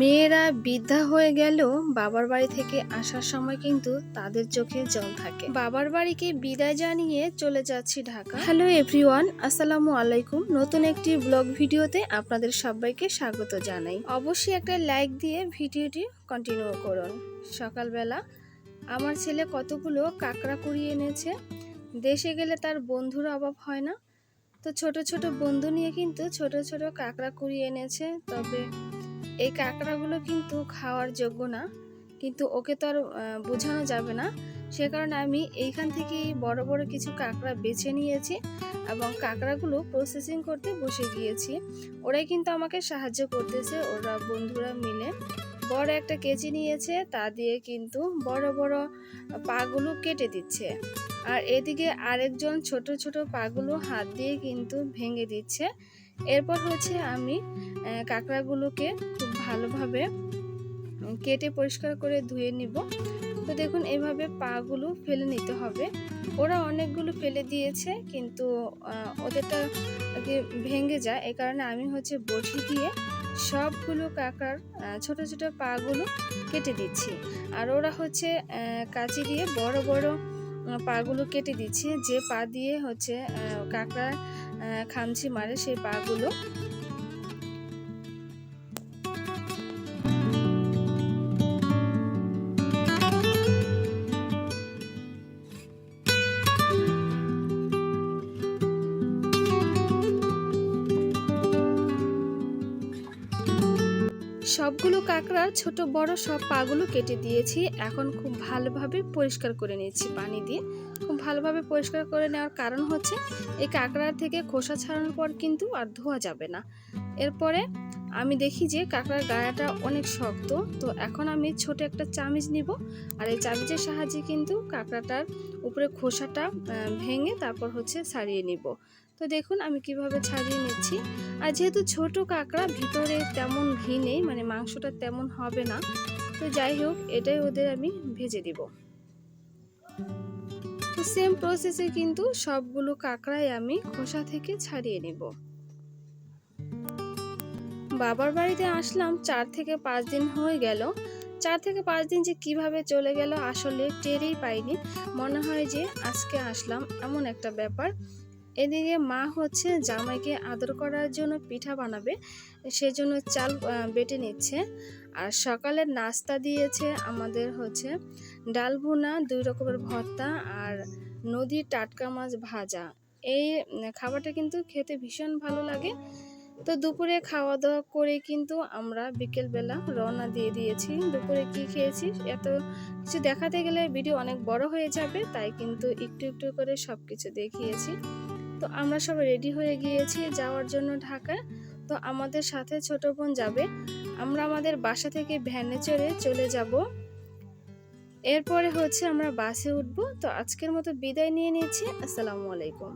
মেয়েরা বৃদ্ধা হয়ে গেলেও বাবার বাড়ি থেকে আসার সময় কিন্তু তাদের চোখে জল থাকে। বাবার বাড়িকে বিদায় জানিয়ে চলে যাচ্ছি ঢাকা। হ্যালো এভরিওয়ান, আসসালামু আলাইকুম। নতুন একটি ব্লগ ভিডিওতে আপনাদের সবাইকে স্বাগত জানাই। অবশ্যই একটা লাইক দিয়ে ভিডিওটি কন্টিনিউ করুন। সকালবেলা আমার ছেলে কতগুলো কাঁকড়া কুড়িয়ে এনেছে। দেশে গেলে তার বন্ধুর অভাব হয় না। তো ছোট ছোট বন্ধু নিয়ে কিন্তু ছোট ছোট কাঁকড়া কুড়িয়ে এনেছে। তবে এই কাঁকড়াগুলো কিন্তু খাওয়ার যোগ্য না। কিন্তু ওকে তো আর বোঝানো যাবে না। সে কারণে আমি এইখান থেকেই বড় বড় কিছু কাঁকড়া বেছে নিয়েছি এবং কাঁকড়াগুলো প্রসেসিং করতে বসে গিয়েছি। ওরাই কিন্তু আমাকে সাহায্য করতেছে, ওরা বন্ধুরা মিলে। বড় একটা কেচি নিয়েছে, তা দিয়ে কিন্তু বড় বড় পাগুলো কেটে দিচ্ছে। আর এদিকে আরেকজন ছোট ছোট পাগুলো হাত দিয়ে কিন্তু ভেঙে দিচ্ছে। এরপর হচ্ছে আমি কাঁকড়াগুলোকে খুব ভালোভাবে কেটে পরিষ্কার করে ধুয়ে নিব। তো দেখুন এভাবে পাগুলো ফেলে নিতে হবে। ওরা অনেকগুলো ফেলে দিয়েছে কিন্তু ওদেরটা ভেঙে যায়। এ কারণে আমি হচ্ছে বটি দিয়ে সবগুলো কাঁকড়ার আহ, ছোট ছোট পাগুলো কেটে দিচ্ছি। আর ওরা হচ্ছে কাঁচি দিয়ে বড় বড় পাগুলো কেটে দিচ্ছে। যে পা দিয়ে হচ্ছে কাঁকড়া খামচি মারে সেই পাগুলো। সবগুলো কাঁকড়ার ছোট বড় সব পাগুলো কেটে দিয়েছি। এখন খুব ভালোভাবে পরিষ্কার করে নিয়েছি পানি দিয়ে। খুব ভালোভাবে পরিষ্কার করে নেওয়ার কারণ হচ্ছে, এই কাঁকড়া থেকে খোসা ছাড়ানোর পর কিন্তু আর ধোয়া যাবে না। এরপরে আমি দেখি যে কাঁকড়ার গায়াটা অনেক শক্ত, তো এখন আমি ছোট একটা চামিচ নিব। আর এই চামিচের সাহায্যে কিন্তু কাঁকড়াটার উপরে খোসাটা ভেঙে তারপর হচ্ছে ছাড়িয়ে নিব। তো দেখুন আমি কীভাবে ছাড়িয়ে নিচ্ছি। আর যেহেতু ছোট কাঁকড়া, ভিতরে তেমন ঘি নেই মানে মাংসটা তেমন হবে না। তো যাই হোক, এটাই ওদের আমি ভেজে দিব। তো সেম প্রসেসে কিন্তু সবগুলো কাঁকড়াই আমি খোসা থেকে ছাড়িয়ে নেব। বাবার বাড়িতে আসলাম চার থেকে পাঁচ দিন হয়ে গেল। চার থেকে পাঁচ দিন যে কীভাবে চলে গেল আসলে টেরেই পাইনি। মনে হয় যে আজকে আসলাম এমন একটা ব্যাপার। এদিকে মা হচ্ছে জামাইকে আদর করার জন্য পিঠা বানাবে, সেজন্য চাল বেটে নিচ্ছে। আর সকালের নাস্তা দিয়েছে আমাদের হচ্ছে ডাল ভুনা, দুই রকমের ভর্তা আর নদীর টাটকা মাছ ভাজা। এই খাবারটা কিন্তু খেতে ভীষণ ভালো লাগে। তো দুপুরে খাওয়া দাওয়া করে কিন্তু আমরা বিকেলবেলা রওনা দিয়ে দিয়েছি। দুপুরে কি খেয়েছি এত কিছু দেখাতে গেলে ভিডিও অনেক বড় হয়ে যাবে, তাই কিন্তু একটু একটু করে সব কিছু দেখিয়েছি। তো আমরা সব রেডি হয়ে গিয়েছি যাওয়ার জন্য ঢাকা তো আমাদের সাথে ছোট বোন যাবে। আমরা আমাদের বাসা থেকে ভ্যানে চড়ে চলে যাব। এরপরে হচ্ছে আমরা বাসে উঠবো। তো আজকের মতো বিদায় নিয়ে নিয়েছি আসসালামু আলাইকুম।